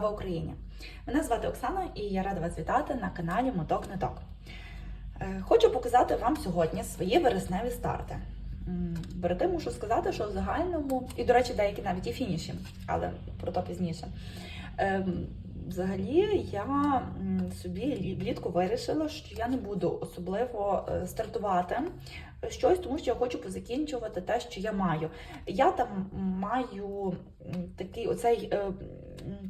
Слава Україні! Мене звати Оксана і я рада вас вітати на каналі Моток Ниток. Е, Хочу показати вам сьогодні свої вересневі старти. Перед тим мушу сказати, що в загальному, і, до речі, деякі навіть і фініші, але про то пізніше. Ем, Взагалі, я собі влітку вирішила, що я не буду особливо е, стартувати щось, тому що я хочу позакінчувати те, що я маю. Я там маю такий оцей е,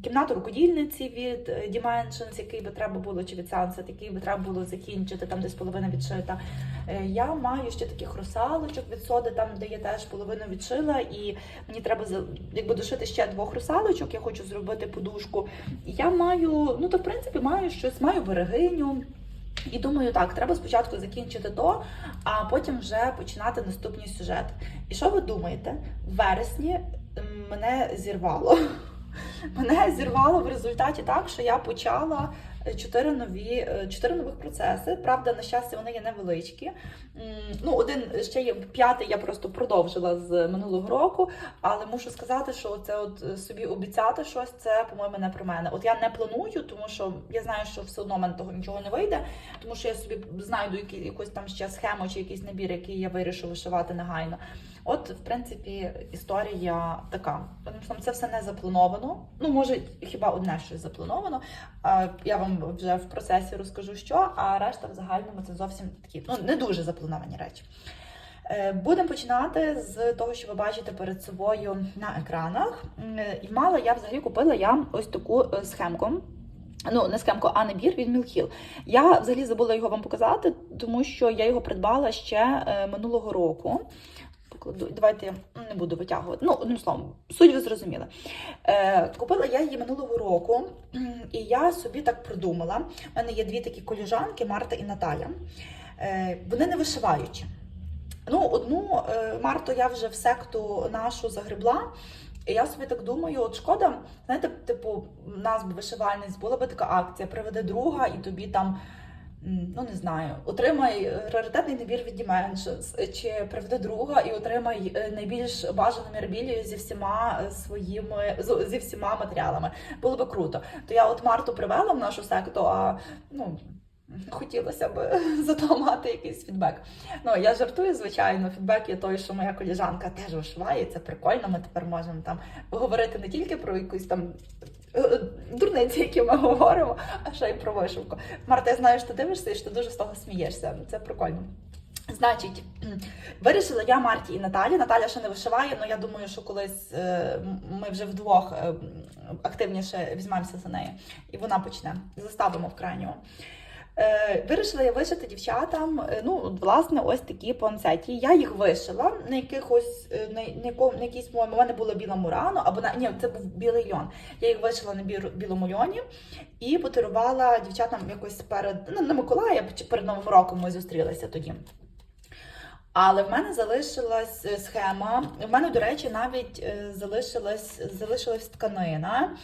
кімнату рукодільниці від е, Dimensions, який би треба було, чи від Sunset, який би треба було закінчити, там десь половина відшита. Е, Я маю ще таких русалочок від соди, там де я теж половину відшила, і мені треба якби дошити ще двох русалочок. Я хочу зробити подушку. Я маю, ну то в принципі маю щось, маю берегиню. І думаю, так, треба спочатку закінчити то, а потім вже починати наступний сюжет. І що ви думаєте? В вересні мене зірвало. Мене зірвало в результаті так, що я почала чотири нові е, чотири нових процеси. Правда, на щастя, вони є невеличкі. Ну, один ще є п'ятий, я просто продовжила з минулого року, але мушу сказати, що це от е, собі обіцяти щось, це, по-моєму, не про мене. От я не планую, тому що я знаю, що все одно мене того нічого не вийде, тому що я собі знайду якусь там ще схему чи якийсь набір, який я вирішу вишивати негайно. От, в принципі, історія така. Словом, Це все не заплановано. Ну, може, хіба одне щось заплановано. Я вам вже в процесі розкажу, що, а решта в загальному це зовсім такі ну, не дуже заплановані речі. Е, Будемо починати з того, що ви бачите перед собою на екранах. І мала я взагалі купила я ось таку е, схемку. Ну, не схемку, а набір від Hill. Я взагалі забула його вам показати, тому що я його придбала ще е, минулого року. Давайте я не буду витягувати. Ну, одним словом, суть ви зрозуміли. Е, купила я її минулого року, і я собі так придумала. У мене є дві такі коліжанки, Марта і Наталя. Е, вони не вишиваючі. Ну, одну е, Марту я вже в секту нашу загребла. І я собі так думаю, от шкода, знаєте, типу, нас б вишивальниць була би така акція, приведи друга і тобі там. Ну, не знаю, отримай раритетний набір від Dimensions, чи приведи друга і отримай е, найбільш бажану мірабілію зі всіма е, своїми зі всіма матеріалами. Було би круто. То я от Марту привела в нашу секту, а ну хотілося б зато мати якийсь фідбек. Ну я жартую, звичайно. Фідбек є той, що моя коліжанка теж вишиває. Це прикольно. Ми тепер можемо там говорити не тільки про якусь там. Е, Дурниці, які ми говоримо, а ще й про вишивку. Марта, я знаю, що ти дивишся і що ти дуже з того смієшся. Це прикольно. Значить, вирішила я Марті і Наталі. Наталя ще не вишиває, але я думаю, що колись е, ми вже вдвох е, активніше візьмемося за неї. і вона почне. Заставимо в крайнього. Е, Вирішила я вишити дівчатам. е, Ну, власне, ось такі панцеті. Я їх вишила на якихось е, на, на, на якійсь. У мене було біла мурано, або на ні, це був білий льон. Я їх вишила на білому льоні і подарувала дівчатам якось перед ну, на Миколая перед Новим роком ми зустрілися тоді. Але в мене залишилась е, схема. В мене, до речі, навіть е, залишилась, залишилась тканина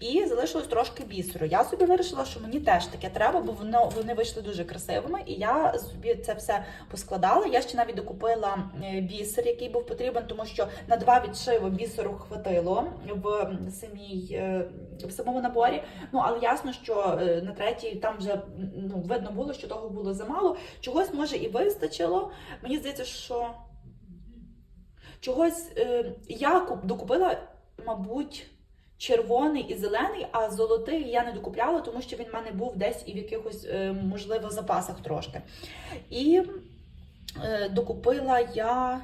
і залишилось трошки бісеру. Я собі вирішила, що мені теж таке треба, бо воно вони вийшли дуже красивими, і я собі це все поскладала. Я ще навіть докупила е, бісер, який був потрібен, тому що на два відшиви бісеру хватило в самій в самому наборі. Ну але ясно, що на третій там вже ну видно було, що того було замало. Чогось може і вистачило. Мені здається, що чогось е, я куп- докупила, мабуть, червоний і зелений, а золотий я не докупляла, тому що він в мене був десь і в якихось, е, можливо, запасах трошки. І е, докупила я.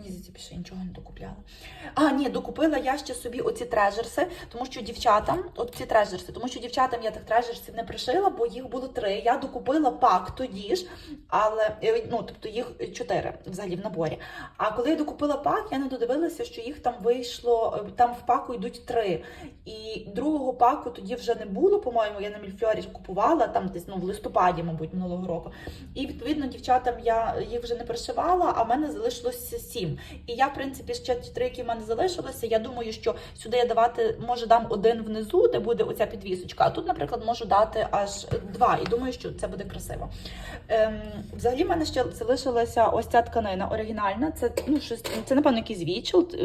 Мені здається, більше нічого не докупляла. А, ні, докупила я ще собі оці трежерси, тому що дівчатам, от ці трежерси, тому що дівчатам я тих трежерсів не пришила, бо їх було три. Я докупила пак тоді ж, але е, ну, тобто їх чотири взагалі в наборі. А коли я докупила пак, я не додивилася, що їх там вийшло, е, там в паку йдуть три. І другого паку тоді вже не було, по-моєму, я на Мільфльорі купувала там десь ну, в листопаді, мабуть, минулого року. І відповідно дівчатам я їх вже не пришивала, а в мене залишилося сім. Сім. І я, в принципі, ще ті три, які в мене залишилися. Я думаю, що сюди я давати може дам один внизу, де буде оця підвісочка. А тут, наприклад, можу дати аж два. І думаю, що це буде красиво. Ем, взагалі, в мене ще залишилася ось ця тканина оригінальна. Це ну щось це напевно якийсь вічелд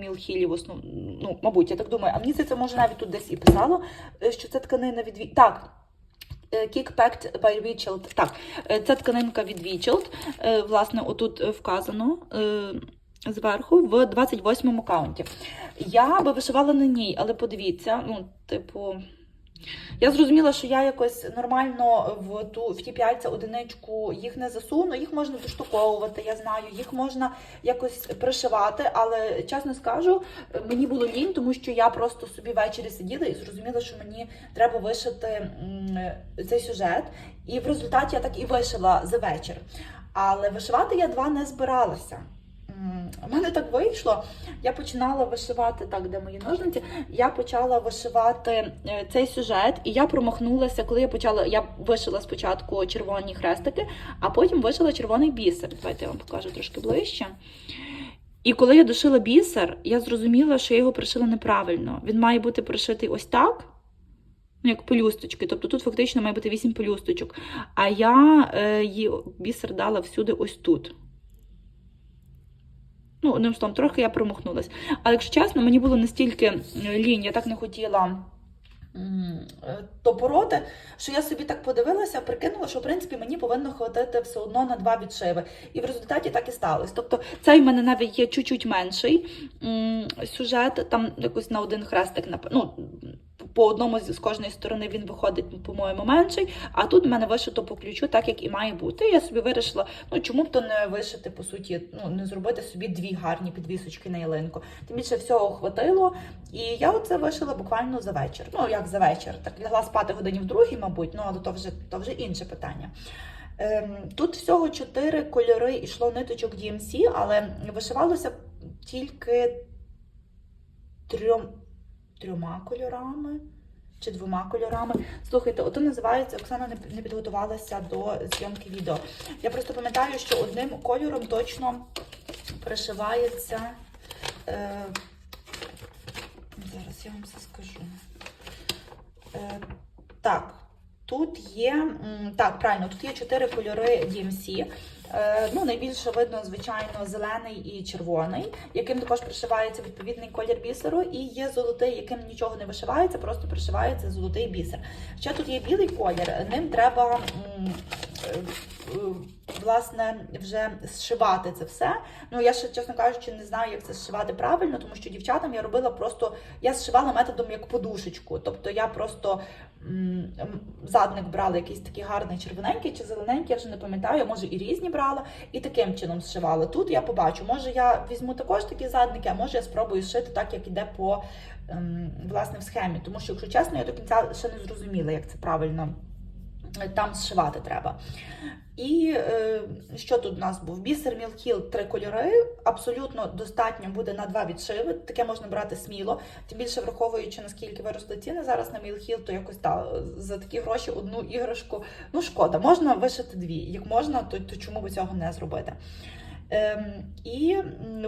Мілхілі в основ... ну, мабуть, я так думаю. А мені здається, може навіть тут десь і писало, е, що це тканина від так. Е, Kick Packed by Witchild. Так, е, це тканинка від Witchild. Е, Власне, отут вказано зверху в 28-му каунті. Я би вишивала на ній, але подивіться, ну, типу. Я зрозуміла, що я якось нормально в ту в ті п'яльця одиничку їх не засуну, їх можна доштуковувати, я знаю, їх можна якось пришивати, але чесно скажу, мені було лінь, тому що я просто собі ввечері сиділа і зрозуміла, що мені треба вишити цей сюжет. І в результаті я так і вишила за вечір. Але вишивати я два не збиралася. У мене так вийшло. Я починала вишивати так, де мої ножниці. Я почала вишивати е, цей сюжет, і я промахнулася, коли я почала. Я вишила спочатку червоні хрестики, а потім вишила червоний бісер. Давайте я вам покажу трошки ближче. І коли я дошила бісер, я зрозуміла, що я його пришила неправильно. Він має бути пришитий ось так. Ну, як пелюсточки, тобто тут фактично має бути 8 пелюсточок. А я е, її бісер дала всюди ось тут. Ну, одним словом, трохи я промахнулась. Але якщо чесно, мені було настільки е, лінь, я так не хотіла е, то пороти, що я собі так подивилася, прикинула, що в принципі мені повинно хватити все одно на два відшиви. І в результаті так і сталося. Тобто цей в мене навіть є чуть-чуть менший сюжет, там якось на один хрестик, ну, по одному з кожної сторони він виходить, по-моєму, менший. А тут в мене вишито по ключу, так як і має бути. Я собі вирішила, ну чому б то не вишити, по суті, ну не зробити собі дві гарні підвісочки на ялинку. Тим більше всього хватило. І я оце вишила буквально за вечір. Ну як за вечір, так лягла спати годині в другій, мабуть, ну але то вже то вже інше питання. Ем, Тут всього чотири кольори йшло ниточок DMC, але вишивалося тільки трьом, трьома кольорами чи двома кольорами. Слухайте, ото називається Оксана не, підготувалася до зйомки відео. Я просто пам'ятаю, що одним кольором точно пришивається. Е, зараз я вам все скажу. Е, так, тут є. Так, правильно, тут є чотири кольори DMC. Е, Ну, найбільше видно, звичайно, зелений і червоний, яким також пришивається відповідний колір бісеру, і є золотий, яким нічого не вишивається, просто пришивається золотий бісер. Ще тут є білий колір, ним треба е, власне вже зшивати це все. Ну я ще, чесно кажучи, не знаю, як це зшивати правильно, тому що дівчатам я робила просто я зшивала методом як подушечку. Тобто я просто м, м, задник брала якийсь такий гарний червоненький чи зелененький, я вже не пам'ятаю, може і різні брала, і таким чином зшивала. Тут я побачу, може я візьму також такі задники, а може я спробую зшити так, як іде по ем, власне в схемі. Тому що, якщо чесно, я до кінця ще не зрозуміла, як це правильно там зшивати треба. І е, що тут у нас був? Бісер Мілкіл три кольори. Абсолютно достатньо буде на два відшиви. Таке можна брати сміло. Тим більше враховуючи, наскільки виросли ціни зараз на Мілхіл, то якось та, за такі гроші одну іграшку. Ну, шкода, можна вишити дві. Як можна, то, то чому би цього не зробити? Ем, і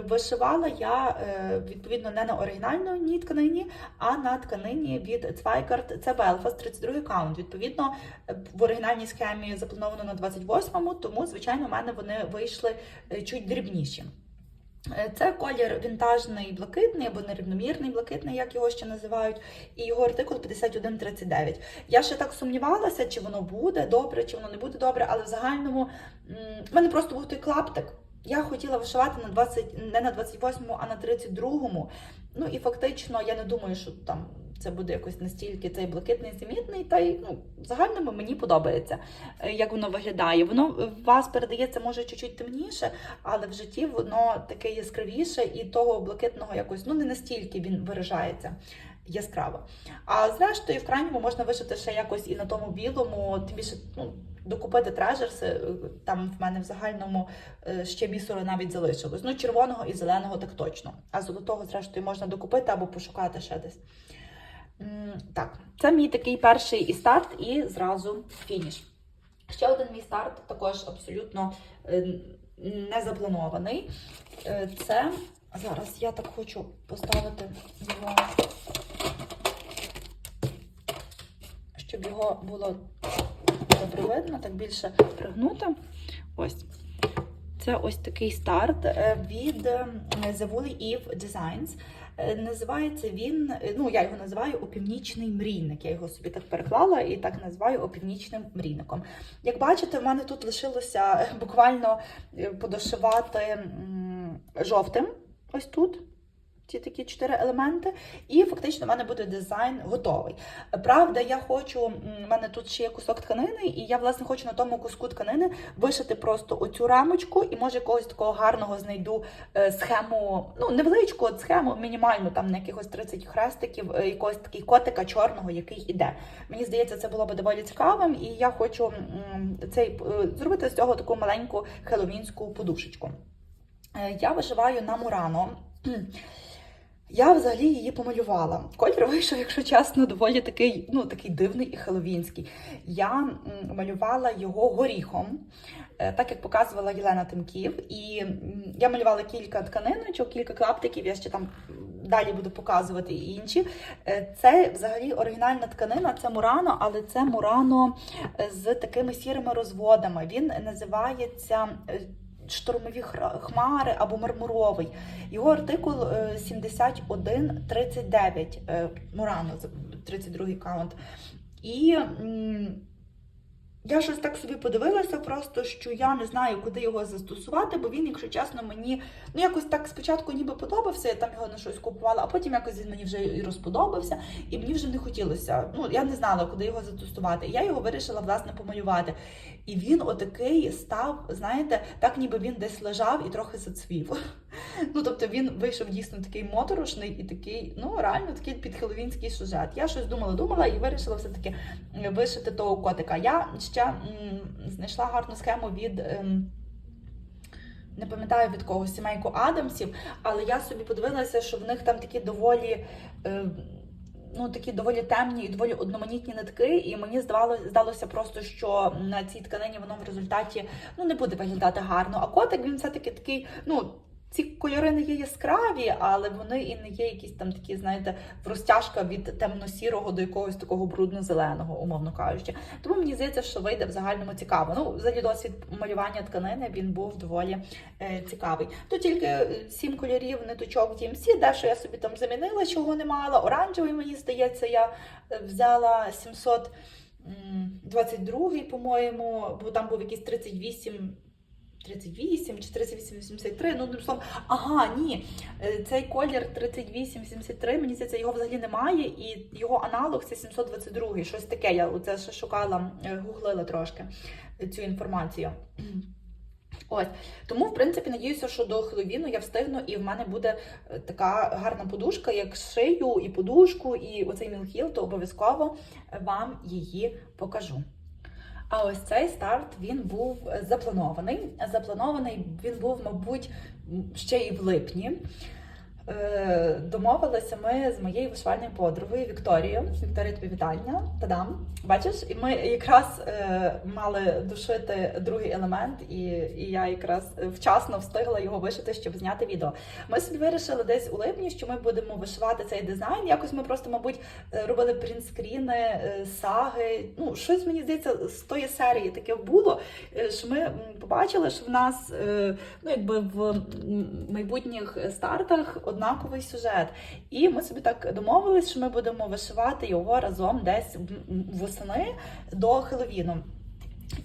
вишивала я е, відповідно не на оригінальній тканині, а на тканині від Zweigart. Це Belfast, 32 каунт. Відповідно, е, в оригінальній схемі заплановано на 28-му, тому, звичайно, в мене вони вийшли е, чуть дрібніші. Це колір вінтажний блакитний або нерівномірний блакитний, як його ще називають, і його артикул 5139. Я ще так сумнівалася, чи воно буде добре, чи воно не буде добре, але в загальному в мене просто був той клаптик. Я хотіла вишивати на 20, не на 28-му, а на 32-му. Ну і фактично я не думаю, що там це буде якось настільки цей блакитний замітний. Та й ну, загальному мені подобається, е, як воно виглядає. Воно вас передається може чуть-чуть темніше, але в житті воно таке яскравіше, і того блакитного якось ну не настільки він виражається яскраво. А зрештою, в крайньому можна вишити ще якось і на тому білому, тим більше ну, докупити трежерси. Там в мене в загальному е, ще бісеру навіть залишилось. Ну, червоного і зеленого так точно. А золотого, зрештою, можна докупити або пошукати ще десь. Так, це мій такий перший і старт, і зразу фініш. Ще один мій старт, також абсолютно е, не запланований. Е, Це зараз я так хочу поставити його, щоб його було добре видно, так більше пригнуто. Ось. Це ось такий старт е, від е, The Woolly Eve Designs. Е, Називається він, ну я його називаю опівнічний мрійник. Я його собі так переклала і так називаю опівнічним мрійником. Як бачите, в мене тут лишилося буквально подошивати жовтим. Ось тут. Ці такі чотири елементи, і фактично в мене буде дизайн готовий. Правда, я хочу, в мене тут ще є кусок тканини, і я власне хочу на тому куску тканини вишити просто оцю рамочку, і може якогось такого гарного знайду е, схему, ну невеличку от схему, мінімальну, там на якихось 30 хрестиків, е, якогось такий котика чорного, який іде. Мені здається, це було б доволі цікавим, і я хочу цей е, зробити з цього таку маленьку хеловінську подушечку. Я вишиваю на Мурано. Я взагалі її помалювала. Колір вийшов, якщо чесно, доволі такий, ну, такий дивний і хеловінський. Я малювала його горіхом, е, так як показувала Єлена Тимків. І я малювала кілька тканиночок, кілька клаптиків, я ще там далі буду показувати інші. Е, Це взагалі оригінальна тканина, це Мурано, але це Мурано е, з такими сірими розводами. Він називається. Штормові хмари або мармуровий. Його артикул е, 7139 е, Мурано, це 32 каунт. І я щось так собі подивилася, просто що я не знаю, куди його застосувати, бо він, якщо чесно, мені ну якось так спочатку ніби подобався, я там його на щось купувала, а потім якось він мені вже і розподобався, і мені вже не хотілося. Ну я не знала, куди його застосувати. Я його вирішила власне помалювати. І він отакий став, знаєте, так ніби він десь лежав і трохи зацвів. Ну, тобто він вийшов дійсно такий моторошний і такий, ну реально такий підхеловінський сюжет. Я щось думала, думала і вирішила все-таки вишити того котика. Я ще знайшла гарну схему від. ем, не пам'ятаю від кого сімейку Адамсів, але я собі подивилася, що в них там такі доволі. Е, Ну, такі доволі темні і доволі одноманітні нитки, і мені здавалося, здалося просто, що на цій тканині воно в результаті ну не буде виглядати гарно. А котик він все-таки такий, ну. Ці кольори не є яскраві, але вони і не є якісь там такі, знаєте, розтяжка від темно-сірого до якогось такого брудно-зеленого, умовно кажучи. Тому мені здається, що вийде в загальному цікаво. Ну, взагалі досвід малювання тканини він був доволі е, цікавий. Тут тільки е, сім кольорів ниточок DMC, дещо я собі там замінила, чого не мала. Оранжевий, мені здається, я е, взяла 722, по-моєму, бо там був якийсь 38. 38 чи 3883, ну одним словом, ага, ні, е, цей колір 3873, мені здається, його взагалі немає, і його аналог це 722, щось таке. Я оце ще шукала, е, гуглила трошки цю інформацію. Ось тому, в принципі, надіюся, що до Хеллоуіну я встигну, і в мене буде е, така гарна подушка, як шию і подушку, і оцей мілхіл, то обов'язково вам її покажу. А ось цей старт він був запланований. Запланований він був, мабуть, ще і в липні. Е, Домовилися ми з моєю вишивальною подругою Вікторією. Вікторія, тобі вітання. Та-дам. Бачиш, і ми якраз е, мали дошити другий елемент, і, і я якраз вчасно встигла його вишити, щоб зняти відео. Ми собі вирішили десь у липні, що ми будемо вишивати цей дизайн. Якось ми просто, мабуть, е, робили принтскріни, саги. Ну, щось мені здається, з тої серії таке було. Що ми побачили, що в нас ну, якби в майбутніх стартах однаковий сюжет. І ми собі так домовились, що ми будемо вишивати його разом десь восени до Хеловіну.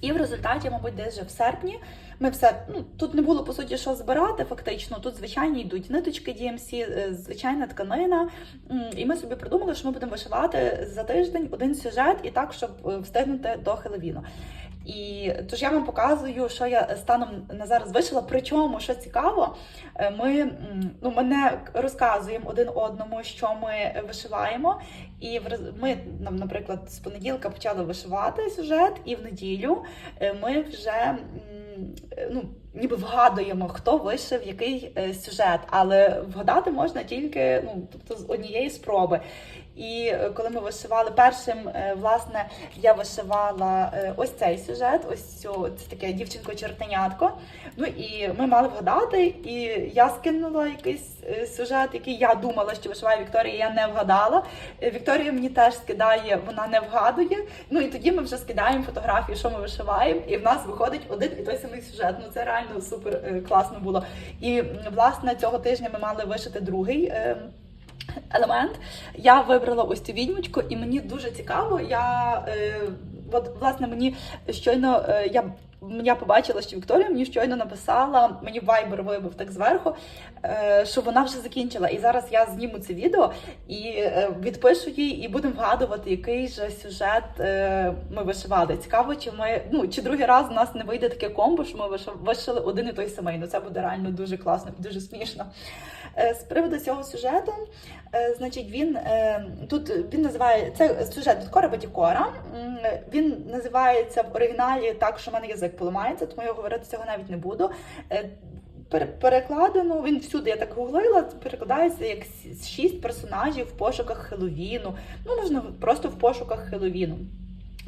І в результаті, мабуть, десь вже в серпні ми все ну тут не було по суті що збирати. Фактично, тут звичайні йдуть ниточки DMC, е, звичайна тканина. І ми собі придумали, що ми будемо вишивати за тиждень один сюжет, і так, щоб е, встигнути до Хеловіну. І тож я вам показую, що я станом на зараз вишила. Причому, що цікаво, е, ми ну мене розказуємо один одному, що ми вишиваємо. І ми, нам, наприклад, з понеділка почали вишивати сюжет, і в неділю е, ми вже е, ну, ніби вгадуємо, хто вишив який сюжет, але вгадати можна тільки ну, тобто з однієї спроби. І е, коли ми вишивали першим, е, власне, я вишивала е, ось цей сюжет, ось цю це таке дівчинко-чертенятко. Ну і ми мали вгадати, і я скинула якийсь сюжет, який я думала, що вишиває Вікторія, я не вгадала. Вікторія мені теж скидає, вона не вгадує. Ну і тоді ми вже скидаємо фотографії, що ми вишиваємо, і в нас виходить один і той самий сюжет. Ну це реально супер класно було. І власне цього тижня ми мали вишити другий. Елемент я вибрала ось цю відьмочку, і мені дуже цікаво. Я е, от власне мені щойно е, я, я побачила, що Вікторія мені щойно написала, мені вайбер вибив так зверху, е, що вона вже закінчила. І зараз я зніму це відео і е, відпишу їй, і будемо вгадувати, який же сюжет е, ми вишивали. Цікаво, чи ми ну чи другий раз у нас не вийде таке комбо, що ми вишили один і той самий. Ну це буде реально дуже класно і дуже смішно. З приводу цього сюжету, значить, він тут він називає це сюжет від Кора Батікора. Він називається в оригіналі так, що в мене язик поламається, тому я говорити цього навіть не буду. Е, Перекладено, він всюди, я так гуглила, перекладається як шість персонажів в пошуках Хеловіну. Ну, можна просто в пошуках Хеловіну.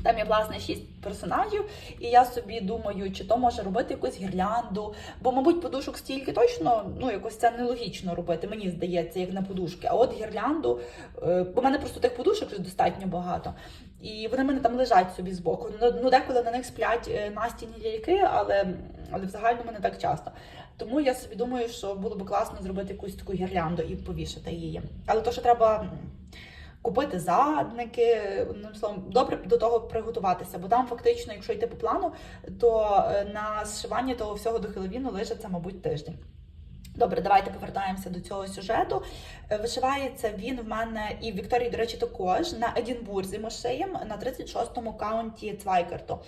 Там є власне шість персонажів, і я собі думаю, чи то може робити якусь гірлянду, бо, мабуть, подушок стільки точно ну якось це нелогічно робити, мені здається, як на подушки. А от гірлянду, е, бо в мене просто тих подушок вже достатньо багато. І вони в мене там лежать собі збоку. Ну, ну деколи на них сплять е, настінні ляльки, але, але в загальному не так часто. Тому я собі думаю, що було б класно зробити якусь таку гірлянду і повішати її. Але то, що треба купити задники, одним словом, добре до того приготуватися, бо там фактично, якщо йти по плану, то е, на зшивання того всього до Хеловіну лишиться, мабуть, тиждень. Добре, давайте повертаємося до цього сюжету. Е, Вишивається він в мене і в Вікторії, до речі, також на Едінбурзі мошеєм на 36-му каунті Цвайкерту.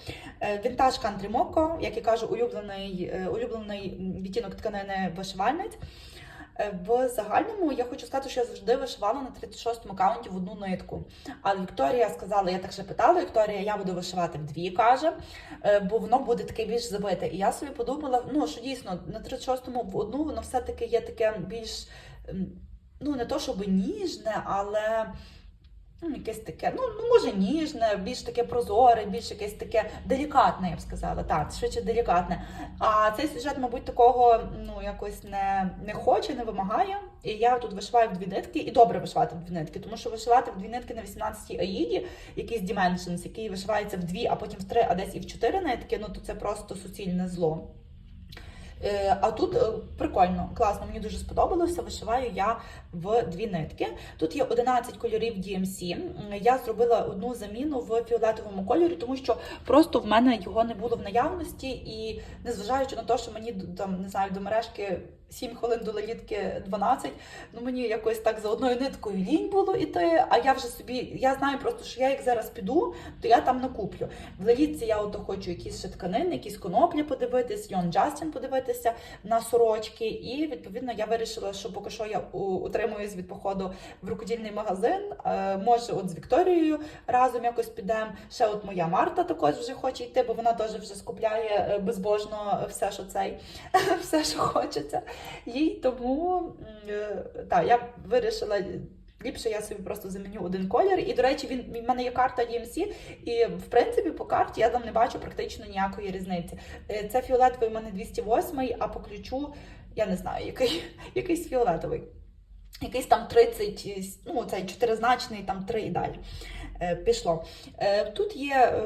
Е, Вінтаж Country Моко, як я кажу, улюблений, е, улюблений відтінок тканини вишивальниць. Е, В загальному я хочу сказати, що я завжди вишивала на 36-му каунті в одну нитку. Але Вікторія сказала, я так ще питала, Вікторія, я буду вишивати вдві, каже, е, бо воно буде таке більш забите. І я собі подумала, ну що дійсно на 36-му в одну воно все-таки є таке більш, ну не то щоб ніжне, але. Ну, якесь таке, ну, ну може ніжне, більш таке прозоре, більш якесь таке делікатне, я б сказала. Так, швидше делікатне. А цей сюжет, мабуть, такого ну якось не, не хоче, не вимагає. І я тут вишиваю в дві нитки, і добре вишивати в дві нитки, тому що вишивати в дві нитки на 18-й аїді, якийсь Dimensions, який вишивається в дві, а потім в три, а десь і в чотири нитки, ну то це просто суцільне зло. Е, А тут е, прикольно, класно, мені дуже сподобалося. Вишиваю я в дві нитки. Тут є 11 кольорів DMC. Я зробила одну заміну в фіолетовому кольорі, тому що просто в мене його не було в наявності, і незважаючи на те, що мені там не знаю до мережки 7 хвилин до лелітки 12, ну мені якось так за одною ниткою лінь було іти. А я вже собі я знаю просто, що я як зараз піду, то я там накуплю. В лелітці я ото хочу якісь ще тканини, якісь коноплі подивитись, Йон Джастін подивитися на сорочки. І відповідно я вирішила, що поки що я утримуюсь від походу в рукодільний магазин. Е, може, от з Вікторією разом якось підемо. Ще от моя Марта також вже хоче йти, бо вона теж вже скупляє е, безбожно все, що цей, все, що хочеться. Їй тому е, та, я вирішила. Ліпше я собі просто заміню один колір. І, до речі, він в мене є карта DMC, і в принципі по карті я там не бачу практично ніякої різниці. Е, Це фіолетовий в мене 208, а по ключу я не знаю, який, якийсь фіолетовий. Якийсь там 30, ну цей чотиризначний, там 3 і далі е, пішло. Тут є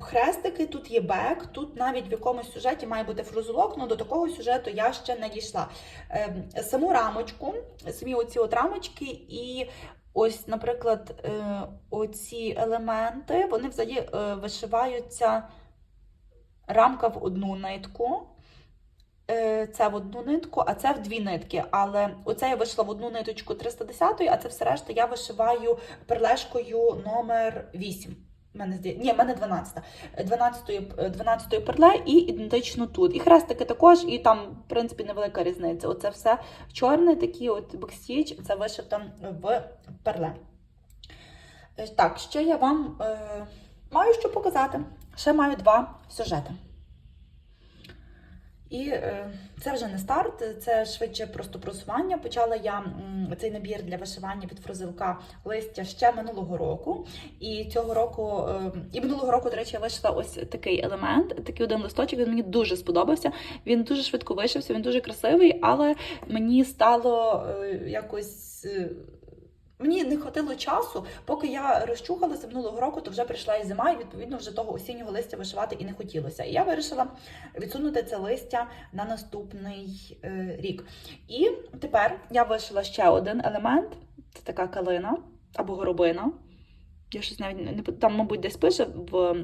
хрестики, тут є бек, тут навіть в якомусь сюжеті має бути фрузулок, але до такого сюжету я ще не дійшла. Е, Саму рамочку, самі оці от рамочки і ось, наприклад, е, оці елементи, вони взагалі е, вишиваються рамка в одну нитку. Е, Це в одну нитку, а це в дві нитки. Але оце я вийшла в одну ниточку 310, а це все решта я вишиваю перлешкою номер 8. Мене. Ні, в мене 12. 12 12 перле і ідентично тут. І хрестики також, і там, в принципі, невелика різниця. Оце все чорне, такі от бекстіч, це вишито в перле. Е, Так, ще я вам е, маю що показати. Ще маю два сюжети. І е, це вже не старт, це швидше просто просування. Почала я цей набір для вишивання від фрузилка листя ще минулого року. І цього року, е, і минулого року, до речі, я вишила ось такий елемент, такий один листочок. Він мені дуже сподобався. Він дуже швидко вишився, він дуже красивий, але мені стало е, якось. Мені не хватило часу, поки я розчухалася минулого року, то вже прийшла і зима, і відповідно вже того осіннього листя вишивати і не хотілося. І я вирішила відсунути це листя на наступний е, рік. І тепер я вишила ще один елемент: це така калина або горобина. Я щось навіть не там, мабуть, десь пише в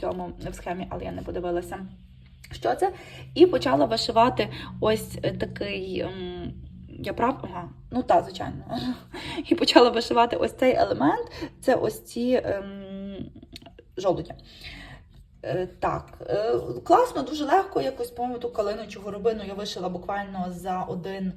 цьому в схемі, але я не подивилася. Що це? І почала вишивати ось такий. Я прав? Ага, ну так, звичайно. І почала вишивати ось цей елемент. Це ось ці ем, жолуді. Е, Так, е, класно, дуже легко. Якось, по-моєму, ту калину чи горобину я вишила буквально за один.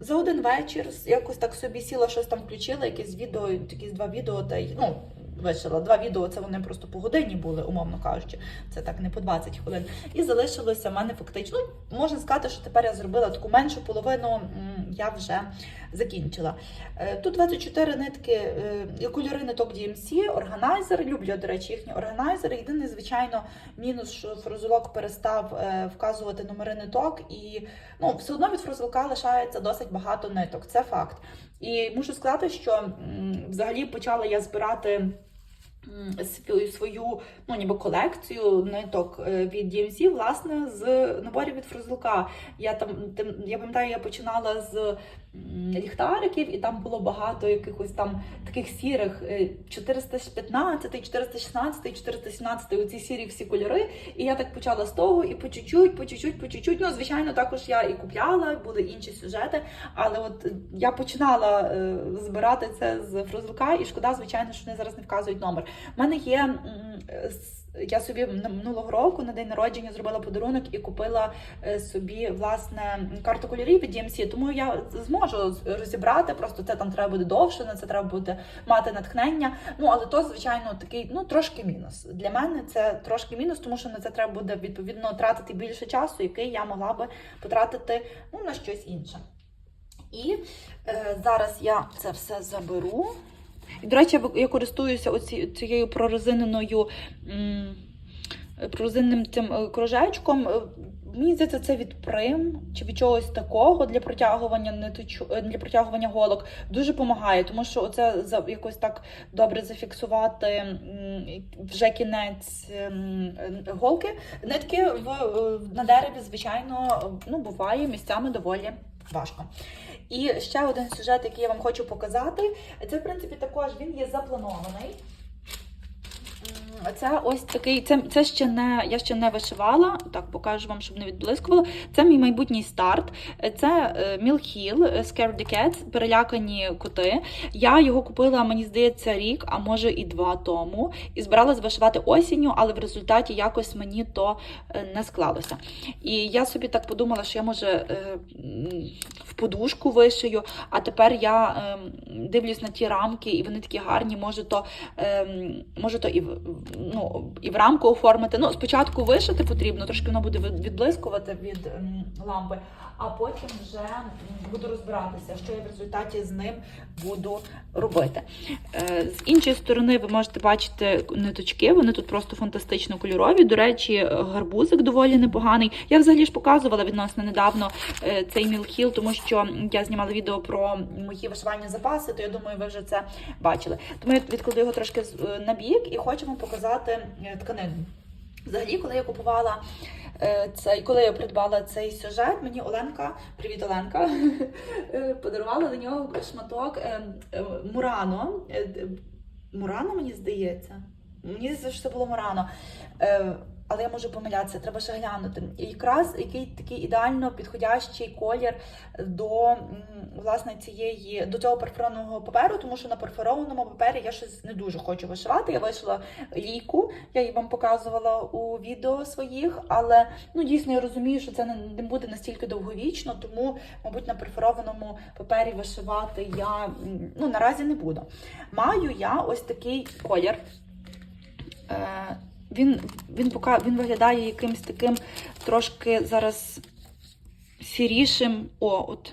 За один вечір якось так собі сіла, щось там включила, якесь відео, якісь два відео, та й ну, вишила. Два відео це вони просто по годині були, умовно кажучи. Це так не по 20 хвилин. І залишилося в мене фактично. Ну, можна сказати, що тепер я зробила таку меншу половину, я вже закінчила. Е, Тут 24 нитки, е, кольори ниток DMC, органайзер. Люблю, до речі, їхні органайзери. Єдиний, звичайно, мінус, що фрузелок перестав е, вказувати номери ниток, і ну, все одно від фрузелка лишається досить багато ниток. Це факт. І мушу сказати, що взагалі почала я збирати. Свою- ну, ніби колекцію ниток е, від DMC, власне, з наборів від фрузелка. Я там я пам'ятаю, я починала з ліхтариків, і там було багато якихось там таких сірих е, 415, 416, 417, оці сірі всі кольори. І я так почала з того, і по чуть-чуть, по чуть-чуть, по чуть-чуть. Ну, звичайно, також я і купляла, були інші сюжети. Але от е, я починала е, збирати це з фрузелка, і шкода, звичайно, що вони зараз не вказують номер. У мене є. Я собі минулого року на день народження зробила подарунок і купила е, собі власне карту кольорів від DMC, тому я зможу розібрати. Просто це там треба буде довше, на це треба буде мати натхнення. Ну але то, звичайно, такий ну трошки мінус. Для мене це трошки мінус, тому що на це треба буде відповідно тратити більше часу, який я могла би потратити ну, на щось інше. І е, зараз я це все заберу. І, до речі, я користуюся цією прорезиненою прорезиненим цим е, кружечком. Е, Мені здається, це від прим чи від чогось такого для протягування ниточу, е, для протягування голок дуже допомагає, тому що оце за якось так добре зафіксувати вже кінець ем, голки. Нитки в, на дереві, звичайно, ну буває місцями доволі важко. І ще один сюжет, який я вам хочу показати, це в принципі також він є запланований. Це ось такий, це, це ще не я ще не вишивала. Так покажу вам, щоб не відблискувало. Це мій майбутній старт. Це е, Mill Hill, е, Cats, перелякані коти. Я його купила, мені здається, рік, а може і два тому. І збиралась вишивати осінню, але в результаті якось мені то е, не склалося. І я собі так подумала, що я може е, в подушку вишию, а тепер я ем, дивлюсь на ті рамки, і вони такі гарні, може то, ем, може то і ну, і в рамку оформити. Ну, спочатку вишити потрібно, трошки воно буде від- відблискувати від ем, лампи, а потім вже буду розбиратися, що я в результаті з ним буду робити. Е, З іншої сторони, ви можете бачити ниточки, вони тут просто фантастично кольорові. До речі, гарбузик доволі непоганий. Я взагалі ж показувала відносно недавно е, цей мілхіл, тому що я знімала відео про мої вишивальні запаси, то я думаю, ви вже це бачили. Тому я відкладу його трошки е, на бік і вам показати тканину. Взагалі, коли я купувала е, цей, коли я придбала цей сюжет, мені Оленка, привіт, Оленка, е, подарувала до нього шматок е, Мурано. Мурано, мені здається. Мені здається, що це було Мурано. Е, але я можу помилятися, треба ще глянути. Якраз який такий ідеально підходящий колір до власне цієї до цього перфорованого паперу, тому що на перфорованому папері я щось не дуже хочу вишивати. Я вишила лійку, я її вам показувала у відео своїх, але ну дійсно я розумію, що це не, буде настільки довговічно, тому, мабуть, на перфорованому папері вишивати я ну наразі не буду. Маю я ось такий колір. Він, він, пока, він виглядає якимось таким трошки зараз сірішим. О, от.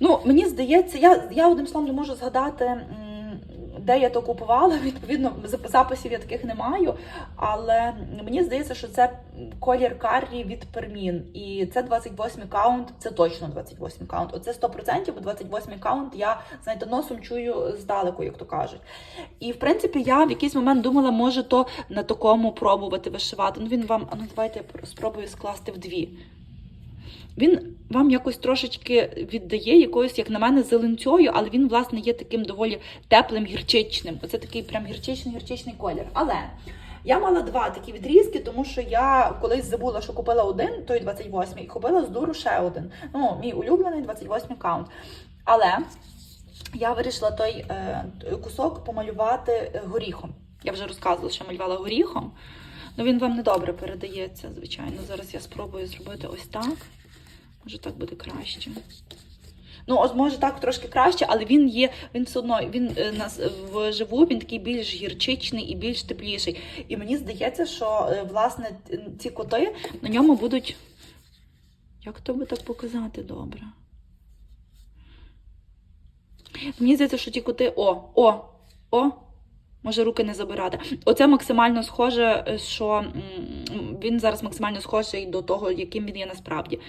Ну, мені здається, я, я одним словом не можу згадати, де я то купувала. Відповідно, записів я таких не маю. Але мені здається, що це колір каррі від пермін. І це 28 каунт, це точно 28 каунт. Оце 100%, бо 28 каунт я, знаєте, носом чую здалеку, як то кажуть. І в принципі, я в якийсь момент думала, може то на такому пробувати вишивати. Ну він вам, ну давайте я спробую скласти в дві. Він вам якось трошечки віддає якоюсь, як на мене, зеленцю, але він, власне, є таким доволі теплим, гірчичним. Оце такий прям гірчичний, гірчичний колір. Але я мала два такі відрізки, тому що я колись забула, що купила один, той 28, і купила з дуру ще один. Ну, мій улюблений 28 каунт. Але я вирішила той е, кусок помалювати е, горіхом. Я вже розказувала, що малювала горіхом. Ну він вам недобре передається, звичайно. Зараз я спробую зробити ось так. Може, так буде краще. Ну, ось може так трошки краще, але він є, він все одно, він е, нас вживу, він такий більш гірчичний і більш тепліший. І мені здається, що е, власне ці коти на ньому будуть. Як то би так показати добре? Мені здається, що ті коти. О, о, о! Може руки не забирати. Оце максимально схоже, е, що він зараз максимально схожий до того, яким він є насправді.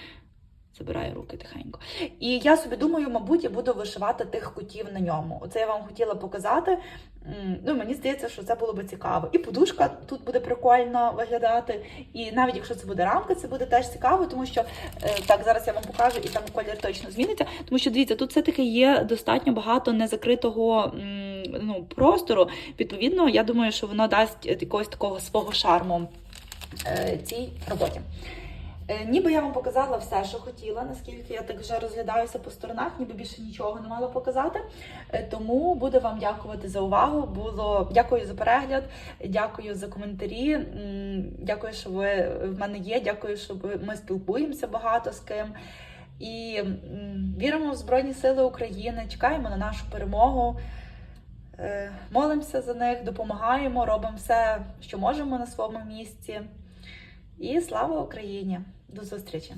Забираю руки тихенько. І я собі думаю, мабуть, я буду вишивати тих котів на ньому. Оце я вам хотіла показати. Ну, мені здається, що це було би цікаво. І подушка тут буде прикольно виглядати. І навіть якщо це буде рамка, це буде теж цікаво, тому що е, так зараз я вам покажу, і там колір точно зміниться. Тому що дивіться, тут все-таки є достатньо багато незакритого ну, простору. Відповідно, я думаю, що воно дасть якогось такого свого шарму е, цій роботі. Е, Ніби я вам показала все, що хотіла, наскільки я так вже розглядаюся по сторонах, ніби більше нічого не мала показати. Е, Тому буду вам дякувати за увагу. Було дякую за перегляд, дякую за коментарі. Дякую, що ви в мене є. Дякую, що ми спілкуємося багато з ким. І віримо в Збройні Сили України, чекаємо на нашу перемогу. Е, Молимося за них, допомагаємо, робимо все, що можемо на своєму місці. І слава Україні! До зустрічі!